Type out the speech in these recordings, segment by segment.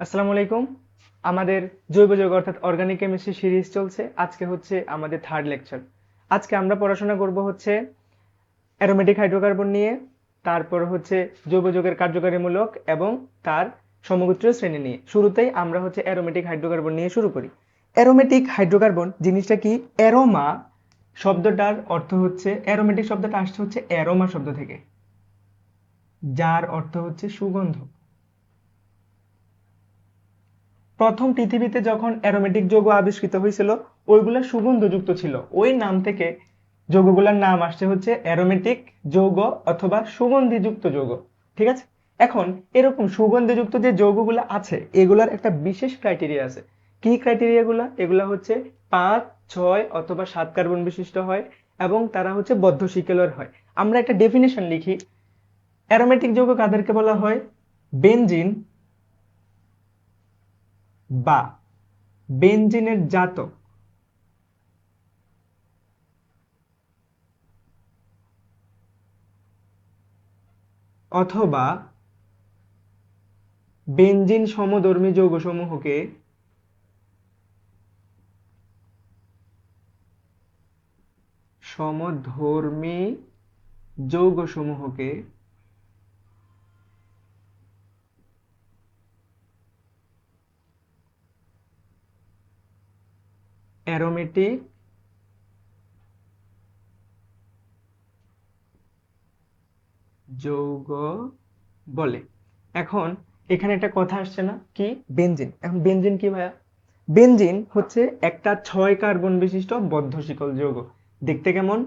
আসসালামু আলাইকুম। আমাদের জৈব যৌগ অর্থাৎ অর্গানিক কেমিস্ট্রি সিরিজ চলছে। আজকে হচ্ছে আমাদের থার্ড লেকচার আজকে আমরা পড়াশোনা করব হচ্ছে অ্যারোমেটিক হাইড্রোকার্বন নিয়ে, তারপর হচ্ছে জৈব যৌগের কার্যকারীমূলক এবং তার সমগোত্রীয় শ্রেণি নিয়ে। শুরুতেই আমরা হচ্ছে অ্যারোমেটিক হাইড্রোকার্বন নিয়ে শুরু করি। অ্যারোমেটিক হাইড্রোকার্বন জিনিসটা কি? অ্যারোমা শব্দটার অর্থ হচ্ছে অ্যারোমেটিক শব্দটা আসছে হচ্ছে অ্যারোমা শব্দ থেকে। যার অর্থ হচ্ছে সুগন্ধ। প্রথম পৃথিবীতে যখন অ্যারোমেটিক যৌগ আবিষ্কৃত হয়েছিল, ওইগুলা সুগন্ধযুক্ত ছিল। ওই নাম থেকে যৌগগুলোর নাম আসছে হচ্ছে অ্যারোমেটিক যৌগ অথবা সুগন্ধিযুক্ত যৌগ। ঠিক আছে? এখন এরকম সুগন্ধিযুক্ত যে যৌগগুলো আছে, এগুলার একটা বিশেষ ক্রাইটেরিয়া আছে। কি ক্রাইটেরিয়াগুলো এগুলা হচ্ছে পাঁচ, ছয় অথবা সাত কার্বন বিশিষ্ট হয় এবং তারা হচ্ছে বদ্ধ শিকেলের হয়। আমরা একটা ডেফিনেশন লিখি। অ্যারোমেটিক যৌগ কাদেরকে বলা হয়? বেনজিন। বা বেঞ্জিনের জাতক। অথবা বেঞ্জিন সমধর্মী যৌগসমূহকে সমধর্মী যৌগসমূহকে অ্যারোমেটিক যৌগ বলে। এখন এখানে একটা কথা আসছে না, কি? বেনজিন। এখন বেনজিন কি ভাইয়া? বেনজিন হচ্ছে একটা ছয় কার্বন বিশিষ্ট বদ্ধ শিকল যৌগ। দেখতে কেমন?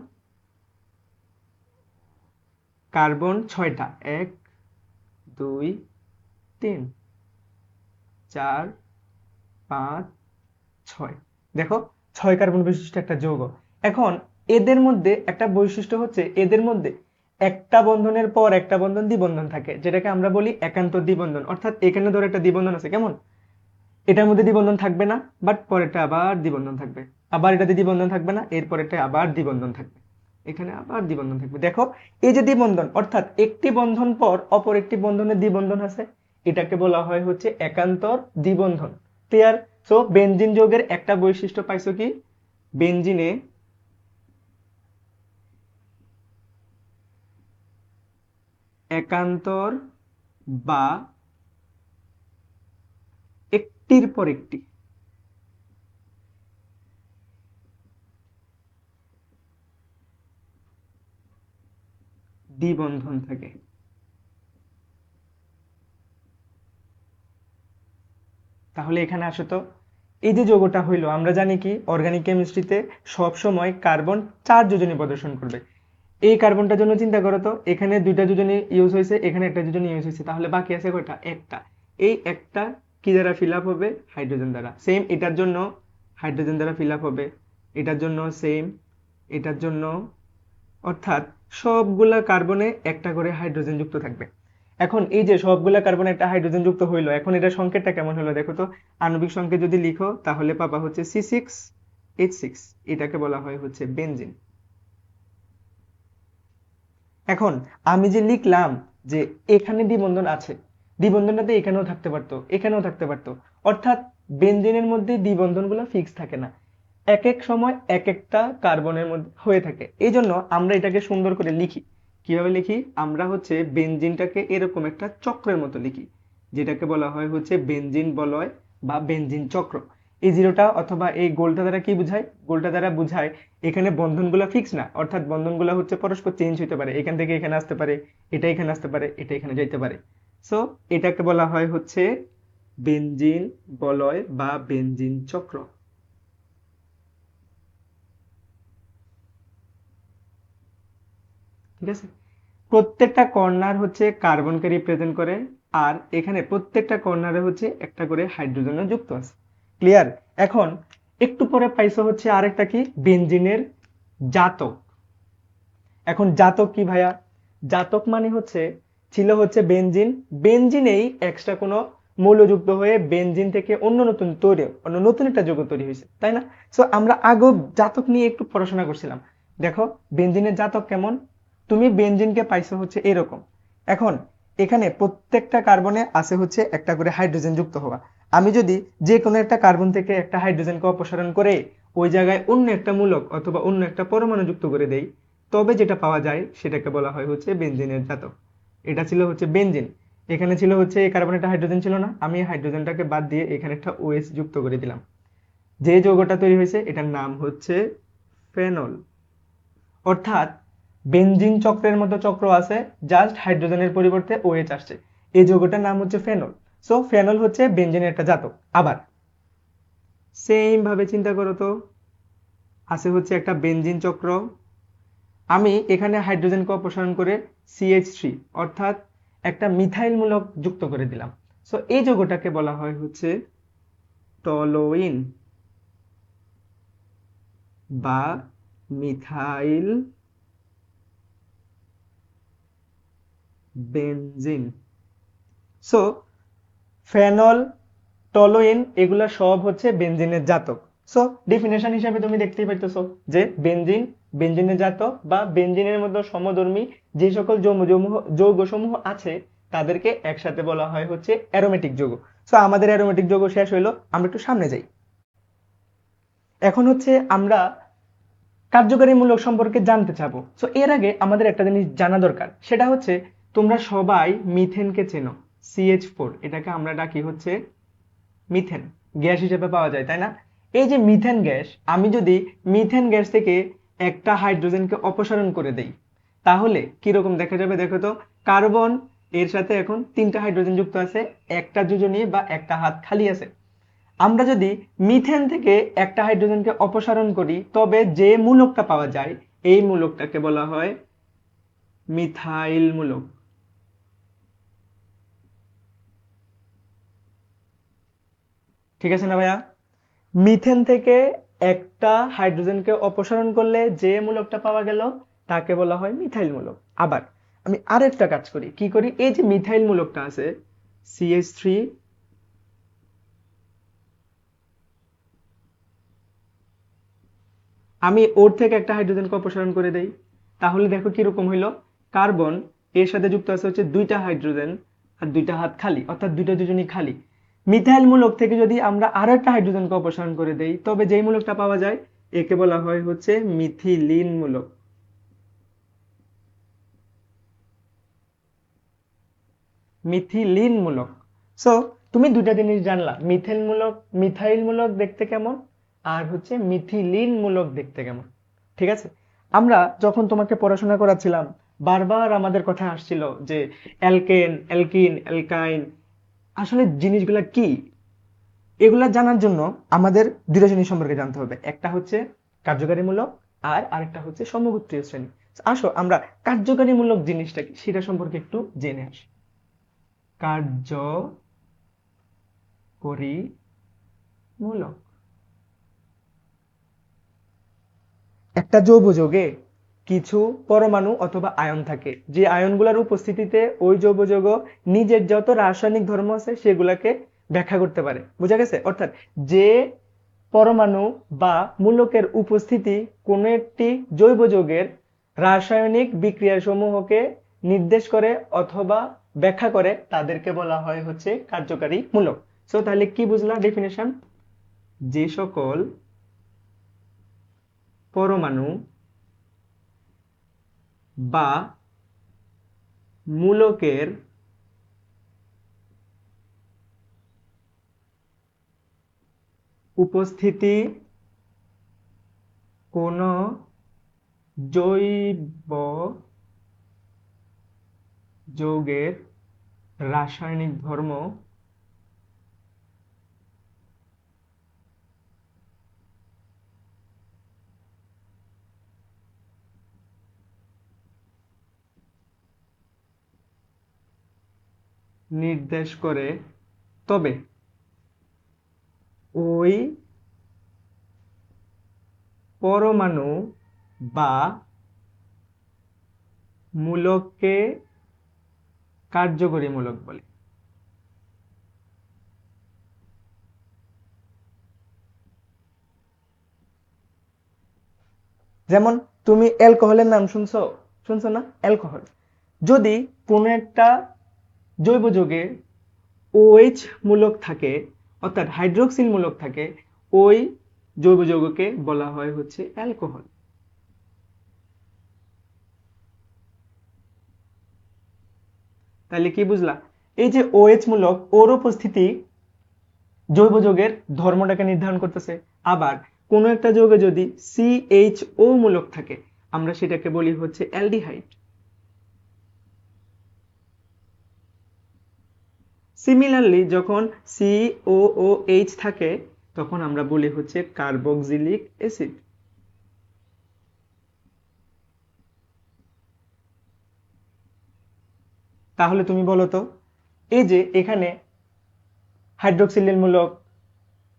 কার্বন ছয়টা। এক, দুই, তিন, চার, পাঁচ, ছয়। দেখো, ছয় কার্বন বিশিষ্ট একটা যৌগ। এখন এদের মধ্যে একটা বৈশিষ্ট্য হচ্ছে এদের মধ্যে একটা বন্ধনের পর একটা বন্ধন দ্বিবন্ধন থাকে, যেটাকে আমরা বলি একান্ত দ্বিবন্ধন। অর্থাৎ এখানে ধরো একটা দ্বিবন্ধন আছে, কেমন? এটার মধ্যে দ্বিবন্ধন থাকবে না বাট পরেরটা আবার দ্বিবন্ধন থাকবে। আবার এটাতে দ্বিবন্ধন থাকবে না এর পরেরটা আবার দ্বিবন্ধন থাকবে। এখানে আবার দ্বিবন্ধন থাকবে। দেখো, এই যে দ্বিবন্ধন, অর্থাৎ একটি বন্ধন পর অপর একটি বন্ধনের দ্বিবন্ধন আছে, এটাকে বলা হয় হচ্ছে একান্তর দ্বিবন্ধন। ক্লিয়ার সো বেনজিন যৌগের একটা বৈশিষ্ট্য পাইছো কি? বেনজিনে একান্তর বা একটির পর একটি। দ্বিবন্ধন থাকে। তাহলে এখানে আসো তো। এই যে যৌগটা হইল, আমরা জানি কি অর্গানিক কেমিস্ট্রিতে সব সময় কার্বন চার যোজনী প্রদর্শন করবে। এই কার্বনটার জন্য চিন্তা করো তো, এখানে দুইটা যোজনী ইউজ হয়েছে, এখানে একটা যোজনী ইউজ হয়েছে, তাহলে বাকি আছে কয়টা? একটা। এই একটা কি দ্বারা ফিল আপ হবে? হাইড্রোজেন দ্বারা। সেম এটার জন্য হাইড্রোজেন দ্বারা ফিল আপ হবে। এটার জন্য সেম এটার জন্য অর্থাৎ সবগুলা কার্বনে একটা করে হাইড্রোজেন যুক্ত থাকবে। এখন এই যে সবগুলা কার্বন একটা হাইড্রোজেন যুক্ত হইল, এখন এটা সংকেতটা কেমন হলো দেখো তো? আণবিক সংকেত যদি লিখো, তাহলে পাবা হচ্ছে সি সিক্স এইচ সিক্স এটাকে বলা হয় হচ্ছে বেনজিন এখন আমি যে লিখলাম যে এখানে দ্বিবন্ধন আছে, দ্বিবন্ধনটাতে এখানেও থাকতে পারতো, এখানেও থাকতে পারতো। অর্থাৎ বেনজিনের মধ্যে দ্বিবন্ধনগুলো ফিক্স থাকে না। এক এক সময় এক একটা কার্বনের মধ্যে হয়ে থাকে। এই জন্য আমরা এটাকে সুন্দর করে লিখি। কীভাবে লিখি? আমরা হচ্ছে বেনজিনটাকে এরকম একটা চক্রের মতো লিখি, যেটাকে বলা হয় হচ্ছে বেনজিন বলয় বা বেনজিন চক্র। এই জিরোটা অথবা এই গোলটা দ্বারা কি বোঝায়? গোলটা দ্বারা বোঝায় এখানে বন্ধনগুলো ফিক্স না, অর্থাৎ বন্ধনগুলো হচ্ছে পরস্পর চেঞ্জ হতে পারে। এখান থেকে এখানে আসতে পারে, এটা এখানে আসতে পারে, এটা এখানে যাইতে পারে। সো এটাকে বলা হয় হচ্ছে বেনজিন বলয় বা বেনজিন চক্র। ঠিক আছে? প্রত্যেকটা কর্নার হচ্ছে কার্বনকে রিপ্রেজেন্ট করে, আর এখানে প্রত্যেকটা কর্নারে হচ্ছে একটা করে হাইড্রোজেনও যুক্ত আছে। ক্লিয়ার এখন একটু পরে পাইছো হচ্ছে আরেকটা কি? বেনজিনের জাতক। এখন জাতক কি ভাইয়া? জাতক মানে হচ্ছে, ছিল হচ্ছে বেনজিন বেনজিনেই এক্সট্রা কোনো মৌলযুক্ত হয়ে বেঞ্জিন থেকে অন্য নতুন তৈরি, অন্য নতুন একটা যৌগ তৈরি হয়েছে, তাই না? সো আমরা আগেও জাতক নিয়ে একটু পড়াশোনা করছিলাম। দেখো বেঞ্জিনের জাতক কেমন? তুমি বেনজিনকে পাইছো হচ্ছে এরকম। এখন, এখানে প্রত্যেকটা কার্বনে আছে হচ্ছে একটা করে হাইড্রোজেন যুক্ত হওয়া। আমি যদি যে কোনো একটা কার্বন থেকে একটা হাইড্রোজেনকে অপসারণ করে ওই জায়গায় অন্য একটা মূলক অথবা অন্য একটা পরমাণু যুক্ত করে দেই, তবে যেটা পাওয়া যায় সেটাকে বলা হয় হচ্ছে বেনজিনের জাতক। এটা ছিল হচ্ছে বেনজিন এখানে ছিল হচ্ছে এই কার্বনে হাইড্রোজেন ছিল না, আমি হাইড্রোজেনটাকে বাদ দিয়ে এখানে একটা ওএস যুক্ত করে দিলাম। যে যৌগটা তৈরি হয়েছে, এটার নাম হচ্ছে ফেনল অর্থাৎ বেনজিন চক্রের মতো চক্র আছে জাস্ট হাইড্রোজেনের পরিবর্তে ওএইচ আসছে। এই যৌগটার নাম হচ্ছে ফেনল সো ফেনল হচ্ছে বেনজিনের একটা জাতক। আবার সেম ভাবে চিন্তা করো তো। আছে হচ্ছে একটা বেনজিন চক্র। আমি এখানে হাইড্রোজেনকে অপসারণ করে সিএইচ থ্রি অর্থাৎ একটা মিথাইল মূলক যুক্ত করে দিলাম। সো এই যৌগটাকে বলা হয় হচ্ছে টলোইন বা methyl benzene. So phenol toluene এগুলা সব হচ্ছে বেনজিনের জাতক। সো ডেফিনেশন হিসাবে তুমি দেখতেই পাইতেছো যে বেনজিন, বেনজিনের জাতক বা বেনজিনের মতো সমধর্মী যে সকল যৌগ যৌগসমূহ আছে, তাদেরকে একসাথে বলা হয় হচ্ছে অ্যারোমেটিক যৌগ। সো আমাদের অ্যারোমেটিক যৌগ শেষ হইল, আমরা একটু সামনে যাই। এখন হচ্ছে আমরা কার্যকারী মূলক সম্পর্কে জানতে চাবো। সো এর আগে আমাদের একটা জিনিস জানা দরকার, সেটা হচ্ছে তোমরা সবাই মিথেনকে চেনো সিএইচ ফোর এটাকে আমরা ডাকি হচ্ছে মিথেন, গ্যাস হিসেবে পাওয়া যায়, তাই না? এই যে মিথেন গ্যাস, আমি যদি মিথেন গ্যাস থেকে একটা হাইড্রোজেনকে অপসারণ করে দেই, তাহলে কীরকম দেখা যাবে দেখো তো? কার্বন, এর সাথে এখন তিনটা হাইড্রোজেন যুক্ত আছে, একটা যোজনী বা একটা হাত খালি আছে। আমরা যদি মিথেন থেকে একটা হাইড্রোজেনকে অপসারণ করি, তবে যে মূলকটা পাওয়া যায়, এই মূলকটাকে বলা হয় মিথাইল মূলক। ঠিক আছে না ভাইয়া? মিথেন থেকে একটা হাইড্রোজেনকে অপসারণ করলে যে মূলকটা পাওয়া গেল, তাকে বলা হয় মিথাইল মূলক। আবার আমি আরেকটা কাজ করি। কি করি? এই যে মিথাইল মূলকটা আছে সিএইচ থ্রি আমি ওর থেকে একটা হাইড্রোজেনকে অপসারণ করে দেই। তাহলে দেখো কীরকম হইল? কার্বন এর সাথে যুক্ত আছে হচ্ছে দুইটা হাইড্রোজেন আর দুইটা হাত খালি, অর্থাৎ দুইটা দুজনই খালি। মিথাইল মূলক থেকে যদি আমরা আরও একটা হাইড্রোজেনকে অপসারণ করে দেই, তবে যেই মূলকটা পাওয়া যায়, একে বলা হয় হচ্ছে মিথিলিন মূলক মিথিলিন মূলক সো তুমি দুটা জিনিস জানলা মিথেল মূলক মিথাইল মূলক দেখতে কেমন, আর হচ্ছে মিথিলিন মূলক দেখতে কেমন। ঠিক আছে? আমরা যখন তোমাকে পড়াশোনা করাচ্ছিলাম, বারবার আমাদের কথা আসছিল যে অ্যালকেন, অ্যালকিন, অ্যালকাইন আসলে জিনিসগুলা কি? এগুলা জানার জন্য আমাদের দুটো জিনিস সম্পর্কে জানতে হবে। একটা হচ্ছে কার্যকারীমূলক আর আরেকটা হচ্ছে সমগোত্রীয় শ্রেণি। আসো, আমরা কার্যকারীমূলক জিনিসটা কি, সেটা সম্পর্কে একটু জেনে আসি। কার্য করি মূলক একটা যৌগ যোগে কিছু পরমাণু অথবা আয়ন থাকে। যে আয়নগুলোর উপস্থিতিতে ওই যৌগ যৌগ নিজের যত রাসায়নিক ধর্ম আছে সেগুলাকে ব্যাখ্যা করতে পারে। বোঝা গেছে? অর্থাৎ যে পরমাণু বা মূলকের উপস্থিতি কোনো একটি জৈব যৌগের রাসায়নিক বিক্রিয়া সমূহকে নির্দেশ করে অথবা ব্যাখ্যা করে, তাদেরকে বলা হয় হচ্ছে কার্যকারী মূলক। সো তাহলে কি বুঝলা ডেফিনেশন যে সকল পরমাণু বা মূলকের উপস্থিতি কোন জৈব যৌগের রাসায়নিক ধর্ম নির্দেশ করে। তবে ওই পরমাণু বা মূলককে কার্যকরী মূলক বলে। যেমন তুমি অ্যালকোহলের নাম শুনছো শুনছো না? অ্যালকোহল যদি কোনো একটা জৈব যৌগে ওএইচ মূলক থাকে, অর্থাৎ হাইড্রোক্সিল মূলক থাকে, ওই জৈব যৌগকে বলা হয় হচ্ছে অ্যালকোহল তাহলে কি বুঝলা? এই যে ওএইচ মূলক, ওর উপস্থিতি জৈব যৌগের ধর্মটাকে নির্ধারণ করতেছে। আবার কোনো একটা যৌগে যদি সিএইচও মূলক থাকে, আমরা সেটাকে বলি হচ্ছে অ্যালডিহাইড সিমিলারলি যখন সিওওএইচ থাকে, তখন আমরা বলি হচ্ছে কার্বক্সিলিক অ্যাসিড তাহলে তুমি বলো তো, এই যে এখানে হাইড্রোক্সিলিন মূলক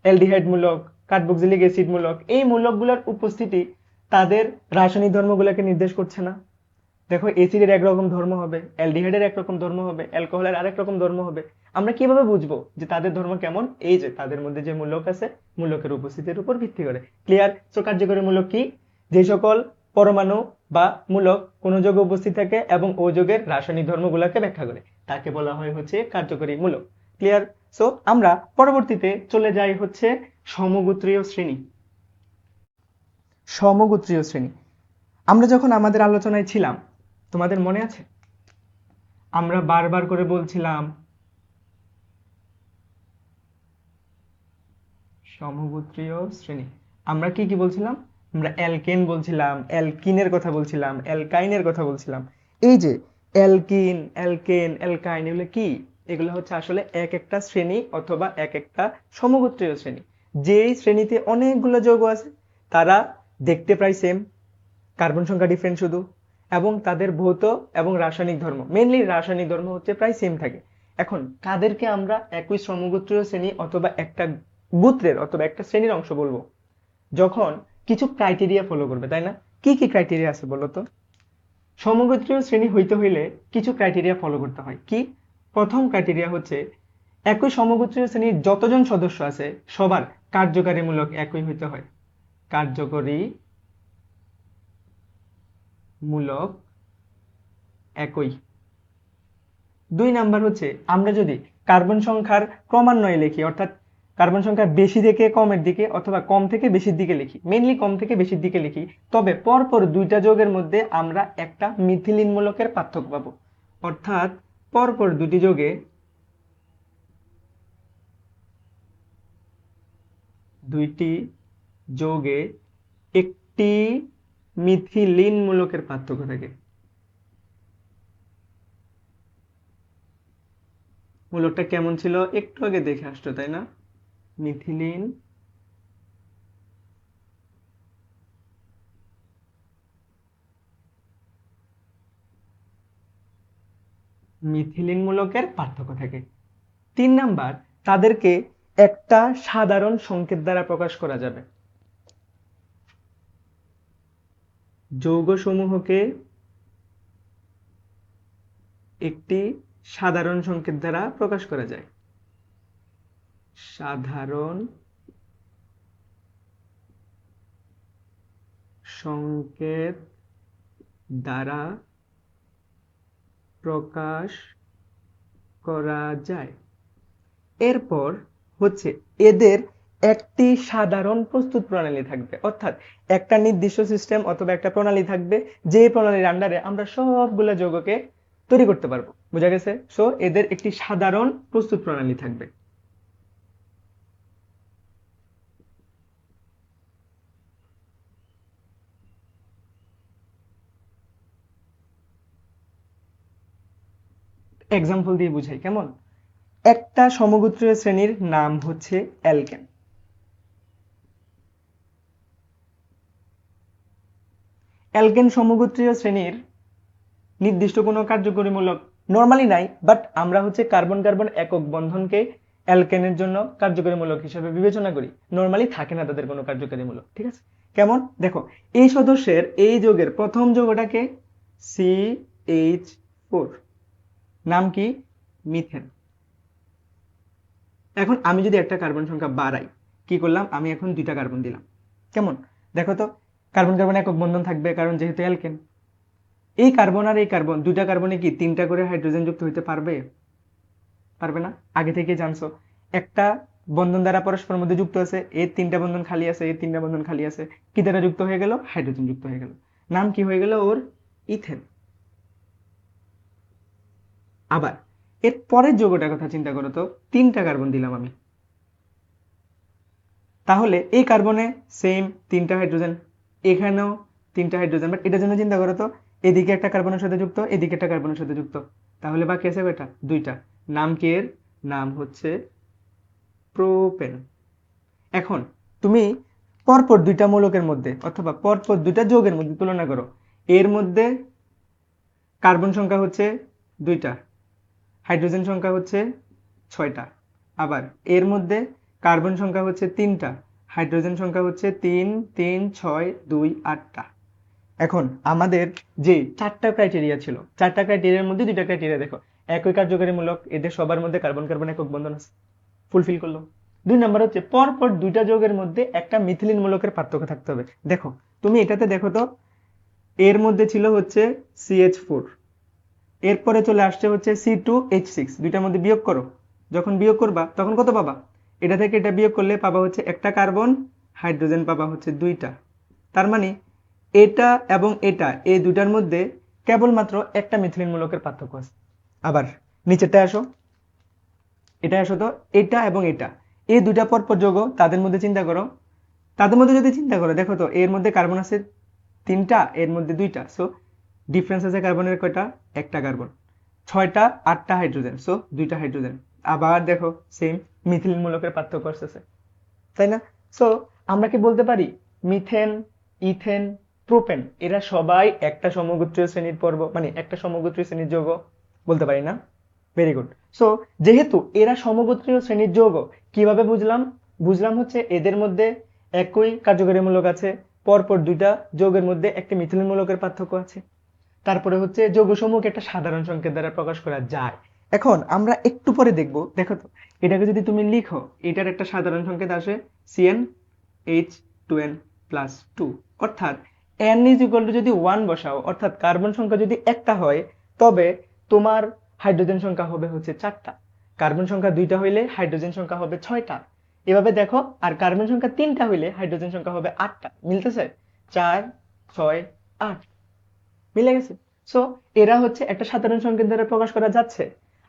অ্যালডিহাইড মূলক কার্বক্সিলিক অ্যাসিড মূলক, এই মূলকগুলোর উপস্থিতি তাদের রাসায়নিক ধর্মগুলোকে নির্দেশ করছে না? দেখো এসিডের একরকম ধর্ম হবে অ্যালডিহাইডের একরকম ধর্ম হবে অ্যালকোহলের আরেক রকম ধর্ম হবে। আমরা কীভাবে বুঝব যে তাদের ধর্ম কেমন? এই যে, তাদের মধ্যে যে মূলক আছে, মূলকের উপস্থিতির উপর ভিত্তি করে। ক্লিয়ার সো কার্যকরী মূলক কি? যে সকল পরমাণু বা মূলক কোন যোগে উপস্থিত থাকে এবং ও যোগের রাসায়নিক ধর্মগুলোকে ব্যাখ্যা করে। তাকে বলা হয় হচ্ছে কার্যকরী মূলক। ক্লিয়ার সো আমরা পরবর্তীতে চলে যাই হচ্ছে সমগোত্রীয় শ্রেণি। সমগোত্রীয় শ্রেণি। আমরা যখন আমাদের আলোচনায় ছিলাম তোমাদের মনে আছে? আমরা বারবার করে বলছিলাম, সমগোত্রীয় শ্রেণি। আমরা কি কি বলছিলাম? আমরা অ্যালকেন বলছিলাম, অ্যালকিনের কথা বলছিলাম, অ্যালকাইনের কথা বলছিলাম। এই যে অ্যালকিন, অ্যালকেন, অ্যালকাইন, এগুলো কি? এগুলো হচ্ছে আসলে এক একটা শ্রেণি অথবা এক একটা সমগোত্রীয় শ্রেণি। যেই শ্রেণীতে অনেকগুলো যৌগ আছে, তারা দেখতে প্রায় সেম কার্বন সংখ্যা ডিফারেন্ট শুধু। এবং তাদের ভৌত এবং রাসায়নিক ধর্ম। মেনলি রাসায়নিক ধর্ম হচ্ছে প্রায় সেম থাকে। এখন, কাদেরকে আমরা একই সমগোত্রীয় শ্রেণি অথবা একটা গোত্রের অথবা একটা শ্রেণির অংশ বলব? যখন কিছু ক্রাইটেরিয়া ফলো করবে, তাই না? কি কি ক্রাইটেরিয়া আছে বলো তো? সমগোত্রীয় শ্রেণি হইতে হইলে কিছু ক্রাইটেরিয়া ফলো করতে হয়। কি? প্রথম ক্রাইটেরিয়া হচ্ছে, একই সমগোত্রীয় শ্রেণির যতজন সদস্য আছে, সবার কার্যকারীমূলক একই হইতে হয়। কার্যকরী মূলক একই। দুই নাম্বার হচ্ছে, আমরা যদি কার্বন সংখ্যার ক্রমান্বয়ে লিখি, অর্থাৎ কার্বন সংখ্যা বেশি থেকে কমের দিকে অথবা কম থেকে বেশির দিকে লিখি মেনলি কম থেকে বেশির দিকে লিখি, তবে পরপর দুইটা যোগের মধ্যে আমরা একটা মিথিলিন মূলকের পার্থক্য পাবো। অর্থাৎ পরপর দুটি যোগে দুইটি যোগে একটি মিথিলিন মূলকের পার্থক্য থাকে। মূলকটা কেমন ছিল? একটু আগে দেখে আসতো তাই না? মিথিলিন। মিথিলিন মূলকের পার্থক্য থাকে। তিন নাম্বার, তাদেরকে একটা সাধারণ সংকেত দ্বারা প্রকাশ করা যাবে। যৌগসমূহকে একটি সাধারণ সংকেত দ্বারা প্রকাশ করা যায়। সাধারণ সংকেত দ্বারা প্রকাশ করা যায়। এরপর হচ্ছে এদের একটি সাধারণ প্রস্তুত প্রণালী থাকবে। অর্থাৎ একটা নির্দিষ্ট সিস্টেম অথবা একটা প্রণালী থাকবে, যে প্রণালীর আন্ডারে আমরা সবগুলো যৌগকে তৈরি করতে পারব। বোঝা গেছে? সো এদের একটি সাধারণ প্রস্তুত প্রণালী থাকবে। এক্সাম্পল দিয়ে বুঝাই, কেমন? একটা সমগোত্রীয় শ্রেণির নাম হচ্ছে অ্যালকেন অ্যালকেন সমগোত্রীয় শ্রেণির নির্দিষ্ট কোনো কার্যকরীমূলক নর্মালি নাই বাট আমরা হচ্ছে কার্বন কার্বন একক বন্ধনকে অ্যালকেনের জন্য কার্যকরীমূলক হিসেবে বিবেচনা করি। নর্মালি থাকে না তাদের কোনো কার্যকরীমূলক, ঠিক আছে? কেমন? দেখো, এই সদস্যের এই যোগের প্রথম যোগটাকে সি এইচ ফোর নাম কি? মিথেন। এখন আমি যদি একটা কার্বন সংখ্যা বাড়াই, কি করলাম? আমি এখন দুইটা কার্বন দিলাম। কেমন? দেখো তো কার্বন কার্বন একক বন্ধন থাকবে, কারণ যেহেতু অ্যালকেন। এই কার্বন আর এই কার্বন দুইটা কার্বনে কি তিনটা করে হাইড্রোজেন যুক্ত হইতে পারবে? পারবে না? আগে থেকে জানছো। একটা বন্ধন দ্বারা পরস্পরের মধ্যে যুক্ত আছে, এর তিনটা বন্ধন খালি আছে, এর তিনটা বন্ধন খালি আছে। কি দ্বারা যুক্ত হয়ে গেল? হাইড্রোজেন যুক্ত হয়ে গেল। নাম কি হয়ে গেল ওর? ইথেন। আবার, এর পরের যৌগটার কথা চিন্তা করো তো, তিনটা কার্বন দিলাম আমি। তাহলে এই কার্বনে সেম তিনটা হাইড্রোজেন এখানেও তিনটা হাইড্রোজেন বাট এটার জন্য চিন্তা করো তো, এদিকে একটা কার্বনের সাথে যুক্ত, এদিকে একটা কার্বনের সাথে যুক্ত। তাহলে বাকি আছে কয়টা? দুইটা। নাম কি এর? নাম হচ্ছে প্রোপেন এখন, তুমি পরপর দুইটা মূলকের মধ্যে, অথবা পরপর দুইটা যৌগের মধ্যে তুলনা করো। এর মধ্যে কার্বন সংখ্যা হচ্ছে দুইটা হাইড্রোজেন সংখ্যা হচ্ছে ছয়টা। আবার এর মধ্যে কার্বন সংখ্যা হচ্ছে তিনটা হাইড্রোজেন সংখ্যা হচ্ছে তিন তিন, ছয়, দুই, আটটা। এখন আমাদের যে চারটা ক্রাইটেরিয়া ছিল, চারটা ক্রাইটেরিয়ার মধ্যে দুইটা ক্রাইটেরিয়া দেখো। একই কার্যকরী মূলক, এদের সবার মধ্যে কার্বন কার্বন একক বন্ধন আছে। ফুলফিল করল। দুই নাম্বার হচ্ছে, পরপর দুইটা যৌগের মধ্যে একটা মিথিলিন মূলকের পার্থক্য থাকতে হবে। দেখো, তুমি এটাতে দেখো তো, এর মধ্যে ছিল হচ্ছে সিএইচ ফোর এরপরে চলে আসছে হচ্ছে সি টু এইচ সিক্স দুইটার মধ্যে বিয়োগ করো। যখন বিয়োগ করবা, তখন কত পাবা? এটা থেকে এটা বিয়োগ করলে পাবা হচ্ছে একটা কার্বন, হাইড্রোজেন পাবা হচ্ছে দুইটা। তার মানে এটা এবং এটা, এই দুইটার মধ্যে কেবলমাত্র একটা মিথিলিন মূলকের পার্থক্য আছে। আবার নিচেরটা আসো। এটা আসো তো, এটা এবং এটা। এই দুইটা পরপর যোগ তাদের মধ্যে চিন্তা করো। তাদের মধ্যে যদি চিন্তা করো, দেখো তো, এর মধ্যে কার্বন আছে তিনটা, এর মধ্যে দুইটা। সো ডিফারেন্স আছে কার্বনের কয়টা? একটা কার্বন। ছয়টা, আটটা হাইড্রোজেন। সো দুইটা হাইড্রোজেন। আবার দেখো সেম মিথিলিন মূলকের পার্থক্য আসতেছে। তাই না? সো আমরা কি বলতে পারি? মিথেন, ইথেন, প্রোপেন, এরা সবাই একটা সমগোত্রীয় শ্রেণির পর্ব মানে একটা সমগোত্রীয় শ্রেণির যৌগ বলতে পারি না? ভেরি গুড সো যেহেতু এরা সমগোত্রীয় শ্রেণির যৌগ, কীভাবে বুঝলাম? বুঝলাম হচ্ছে এদের মধ্যে একই কার্যকরী মূলক আছে, পরপর দুইটা যৌগের মধ্যে একটি মিথিলিন মূলকের পার্থক্য আছে। তারপরে হচ্ছে যৌগসমূহকে একটা সাধারণ সংকেত দ্বারা প্রকাশ করা যায়। এখন আমরা একটু পরে দেখব। দেখো তো, এটাকে যদি তুমি লিখো, এটার একটা সাধারণ সংকেত আসে CN H two N plus two অর্থাৎ এন ইজ ইকুয়াল টু যদি ওয়ান বসাও, অর্থাৎ কার্বন সংখ্যা যদি একটা হয়, তবে তোমার হাইড্রোজেন সংখ্যা হবে হচ্ছে চারটা। কার্বন সংখ্যা দুইটা হইলে হাইড্রোজেন সংখ্যা হবে ছয়টা। এভাবে দেখো, আর কার্বন সংখ্যা তিনটা হইলে হাইড্রোজেন সংখ্যা হবে আটটা। মিলতেছে? চার, ছয়, আট। মিলে গেছে? সো এরা হচ্ছে একটা সাধারণ সংকেত দ্বারা প্রকাশ করা যাচ্ছে।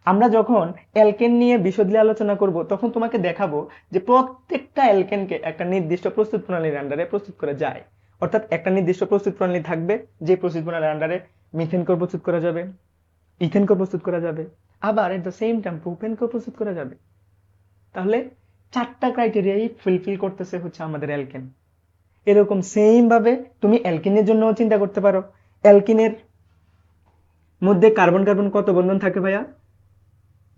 আমরা যখন অ্যালকেন নিয়ে বিশদলি আলোচনা করব, তখন তোমাকে দেখাবো যে প্রত্যেকটা অ্যালকেনকে একটা নির্দিষ্ট প্রস্তুত প্রণালীর আন্ডারে প্রস্তুত করা যায়। অর্থাৎ একটা নির্দিষ্ট প্রস্তুত প্রণালী থাকবে, যে প্রস্তুত প্রণালীর আন্ডারে মিথেনকে প্রস্তুত করা যাবে ইথেনকে প্রস্তুত করা যাবে, আবার এট দ্য সেম টাইম প্রোপেনকে প্রস্তুত করা যাবে। তাহলে চারটা ক্রাইটেরিয়াই ফুলফিল করতেছে হচ্ছে আমাদের অ্যালকেন। এরকম সেম ভাবে তুমি অ্যালকিনের জন্য চিন্তা করতে পারো। অ্যালকিনের মধ্যে কার্বন কার্বন কত বন্ধন থাকে ভাইয়া?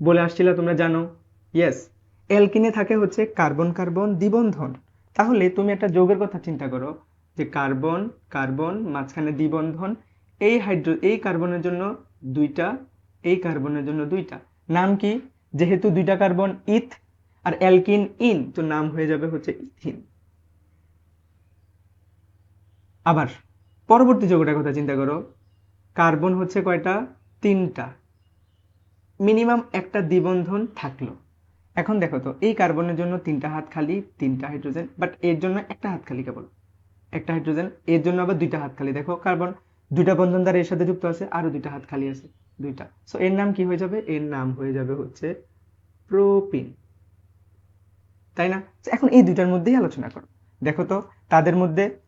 বলে আসছিল, তোমরা জানো? ইয়েস অ্যালকিনে থাকে হচ্ছে কার্বন কার্বন দ্বিবন্ধন। তাহলে তুমি একটা যৌগের কথা চিন্তা করো, যে কার্বন কার্বন, মাঝখানে দ্বিবন্ধন, এই হাইড্রো, এই কার্বনের জন্য দুইটা, এই কার্বনের জন্য দুইটা। নাম কি? যেহেতু দুইটা কার্বন ইথ আর অ্যালকিন ইন, তো নাম হয়ে যাবে হচ্ছে ইথিন। আবার, পরবর্তী যৌগটার কথা চিন্তা করো। কার্বন হচ্ছে কয়টা? তিনটা। মিনিমাম একটা দ্বিবন্ধন থাকল। এখন দেখো তো, এই কার্বনের জন্য তিনটা হাত খালি, তিনটা হাইড্রোজেন বাট এর জন্য একটা হাত খালি কেবল। একটা হাইড্রোজেন, এর জন্য আবার দুইটা হাত খালি। দেখো, কার্বন দুইটা বন্ধন দ্বারা এর সাথে যুক্ত আছে আরও দুইটা হাত খালি আছে, দুইটা। সো এর নাম কি হয়ে যাবে? এর নাম হয়ে যাবে হচ্ছে প্রোপিন তাই না? এখন এই দুইটার মধ্যেই আলোচনা করো। দেখো তো, তাদের মধ্যে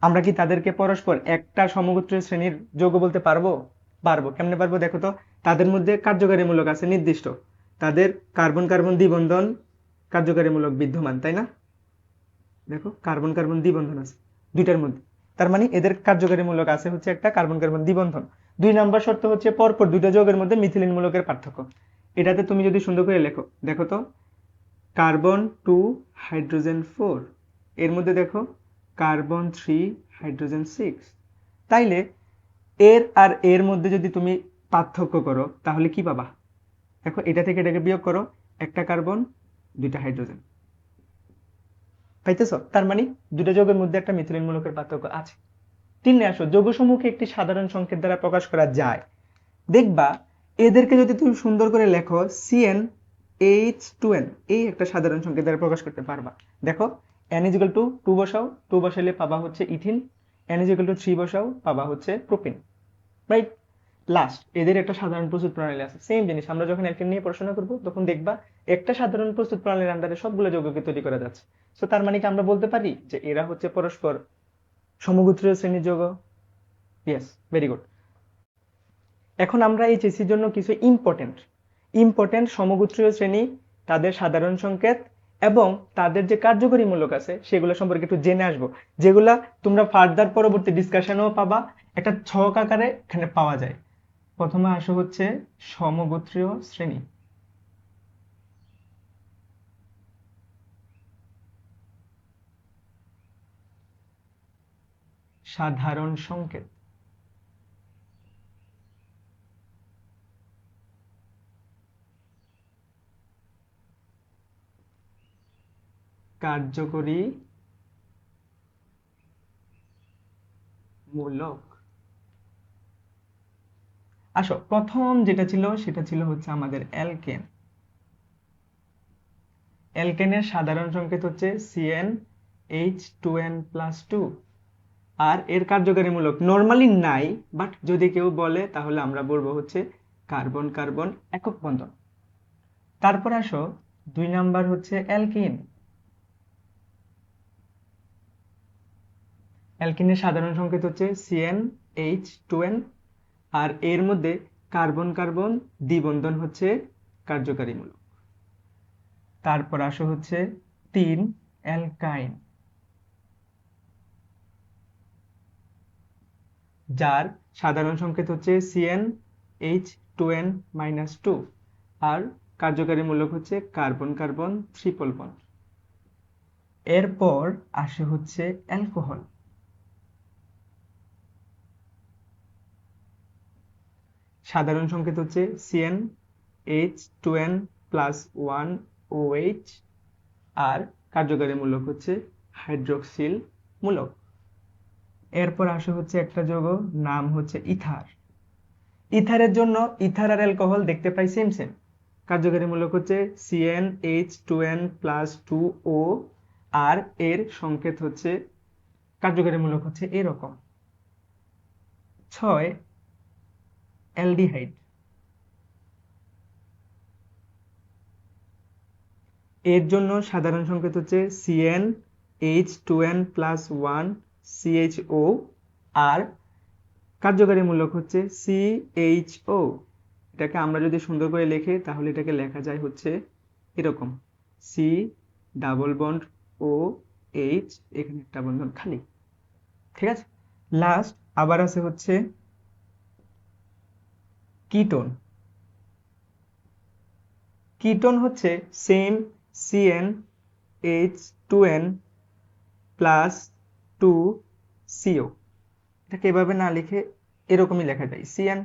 আমরা কি তাদেরকে পরস্পর একটা সমগোত্রীয় শ্রেণির যৌগ বলতে পারব? পারব। কেমনে পারব? দেখো তো তাদের মধ্যে কার্যকারীমূলক আছে নির্দিষ্ট। তাদের কার্বন কার্বন দ্বিবন্ধন কার্যকারীমূলক বিদ্যমান, তাই না? দেখো, কার্বন কার্বন দ্বিবন্ধন আছে দুইটার মধ্যে। তার মানে এদের কার্যকারীমূলক আছে হচ্ছে একটা কার্বন কার্বন দ্বিবন্ধন। দুই নম্বর শর্ত হচ্ছে পরপর দুইটা যৌগের মধ্যে মিথিলিন মূলকের পার্থক্য। এটাতে তুমি যদি সুন্দর করে লেখো, দেখো তো, কার্বন টু হাইড্রোজেন ফোর। এর মধ্যে দেখো, কার্বন থ্রি, হাইড্রোজেন সিক্স। তাইলে এর আর এর মধ্যে যদি তুমি পার্থক্য করো, তাহলে কি পাবা? দেখো, এটা থেকে এটাকে বিয়োগ করো, একটা কার্বন, দুইটা হাইড্রোজেন। পাইতেছ? তার মানে দুটো যৌগের মধ্যে একটা মিথিলিন মূলকের পার্থক্য আছে। তিনে আসো, যৌগসমূহকে একটি সাধারণ সংকেত দ্বারা প্রকাশ করা যায়। দেখবা, এদেরকে যদি তুমি সুন্দর করে লেখো সিএন এইচ টু এন এই একটা সাধারণ সংখ্যা দ্বারা প্রকাশ করতে পারবা। দেখো N is equal to two বসাও টু বসাইলে পাবা হচ্ছে ethene N is equal to three বসাও, পাবা হচ্ছে প্রোপিন। রাইট লাস্ট এদের একটা সাধারণ প্রস্তুত প্রণালী আছে। সেম জিনিস, আমরা যখন অ্যালকেন নিয়ে পড়াশোনা করব, তখন দেখবা একটা সাধারণ প্রস্তুত প্রণালীর আন্ডারে সবগুলো যৌগকে তৈরি করা যাচ্ছে। সো তার মানে কি আমরা বলতে পারি যে এরা হচ্ছে পরস্পর সমগোত্রীয় শ্রেণির যৌগ ইয়েস ভেরি গুড এখন আমরা এই চেসির জন্য কিছু ইম্পর্টেন্ট ইম্পর্টেন্ট সমগোত্রীয় শ্রেণি, তাদের সাধারণ সংকেত এবং তাদের যে কার্যকরী মূলক আছে, সেগুলো সম্পর্কে একটু জেনে আসব। যেগুলা তোমরা ফার্দার পরবর্তী ডিসকাশনেও পাবা। একটা ছক আকারে এখানে পাওয়া যায়। প্রথমে আসো হচ্ছে সমগোত্রীয় শ্রেণি। সাধারণ সংকেত। কার্যকরী মূলক। আসো, প্রথম যেটা ছিল সেটা ছিল হচ্ছে আমাদের অ্যালকেন। অ্যালকেনের সাধারণ সংকেত হচ্ছে C N H two N plus two আর এর কার্যকারী মূলক নর্মালি নাই বাট যদি কেউ বলে, তাহলে আমরা বলব হচ্ছে কার্বন কার্বন একক বন্ধন। তারপর আসো, দুই নাম্বার হচ্ছে অ্যালকিন। অ্যালকিনের সাধারণ সংকেত হচ্ছে C N H two N আর এর মধ্যে কার্বন কার্বন দ্বিবন্ধন হচ্ছে কার্যকারী মূলক তারপর আসো হচ্ছে তিন, অ্যালকাইন। যার সাধারণ সংকেত হচ্ছে C N H two N minus two আর কার্যকারী মূলক হচ্ছে কার্বন কার্বন ট্রিপল বন্ড এরপর আসে হচ্ছে অ্যালকোহল। সাধারণ সংকেত হচ্ছে C N H two N plus one O H আর কার্যকারী মূলক হচ্ছে হাইড্রোক্সিল মূলক। এরপর আসে হচ্ছে একটা যৌগ, নাম হচ্ছে ইথার ইথারের জন্য ইথার আর অ্যালকোহল দেখতে পাই সেম সেম কার্যকারী মূলক হচ্ছে C N H two N plus two O আর এর সংকেত হচ্ছে, কার্যকারী মূলক হচ্ছে এরকম। ছয় অ্যালডিহাইড এর জন্য সাধারণ সংকেত হচ্ছে C N H two N plus one C H O আর কার্যকারী মূলক হচ্ছে সিএইচও এটাকে আমরা যদি সুন্দর করে লিখি, তাহলে এটাকে লেখা যায় হচ্ছে এরকম C double bond O H এখানে একটা বন্ধন খালি, ঠিক আছে? লাস্ট আবার আছে হচ্ছে কিটোন। কিটোন হচ্ছে same C N H two N plus two C O এটাকে এভাবে না লিখে এরকমই লেখা যায়। C N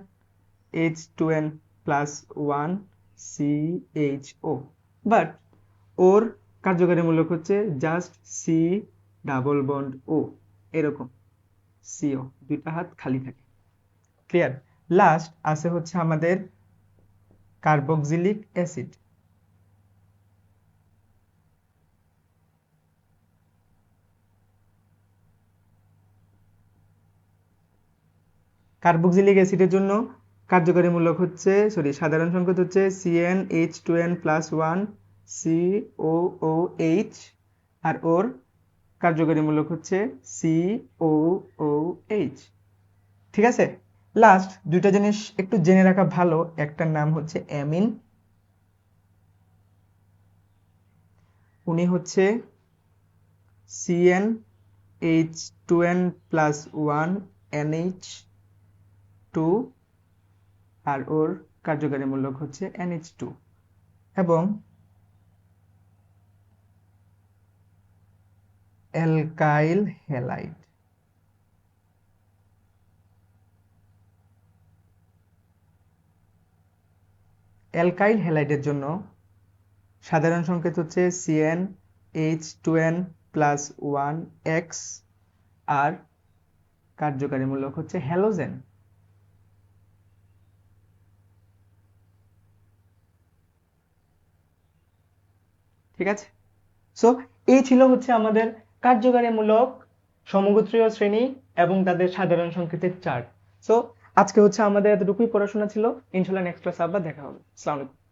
H two N plus one C H O but ওর কার্যকারী মূলক হচ্ছে just C double bond O এরকম। সিও দুইটা হাত খালি থাকে। ক্লিয়ার লাস্ট আছে হচ্ছে আমাদের কার্বক্সিলিক অ্যাসিড কার্বক্সিলিক অ্যাসিডের জন্য কার্যকারী মূলক হচ্ছে সরি সাধারণ সংকেত হচ্ছে C N H two N plus one C O O H আর ওর কার্যকারী মূলক হচ্ছে সি ও ও এইচ ঠিক আছে? লাস্ট দুইটা জিনিস একটু জেনে রাখা ভালো। একটার নাম হচ্ছে অ্যামিন। উনি হচ্ছে C N H two N plus one N H two আর ওর কার্যকারী মূলক হচ্ছে এনএইচ টু এবং অ্যালকাইল হ্যালাইড। অ্যালকাইল হ্যালাইডের জন্য সাধারণ সংকেত হচ্ছে C N H two N plus one X আর কার্যকারী মূলক হচ্ছে হ্যালোজেন। ঠিক আছে? সো এই ছিল হচ্ছে আমাদের কার্যকারীমূলক সমগোত্রীয় শ্রেণি এবং তাদের সাধারণ সংকেতের চার্ট। সো আজকে হচ্ছে আমাদের এতটুকুই পড়াশোনা ছিল। ইনশাল্লাহ নেক্সট ক্লাস আবার দেখা হবে। আলাইকুম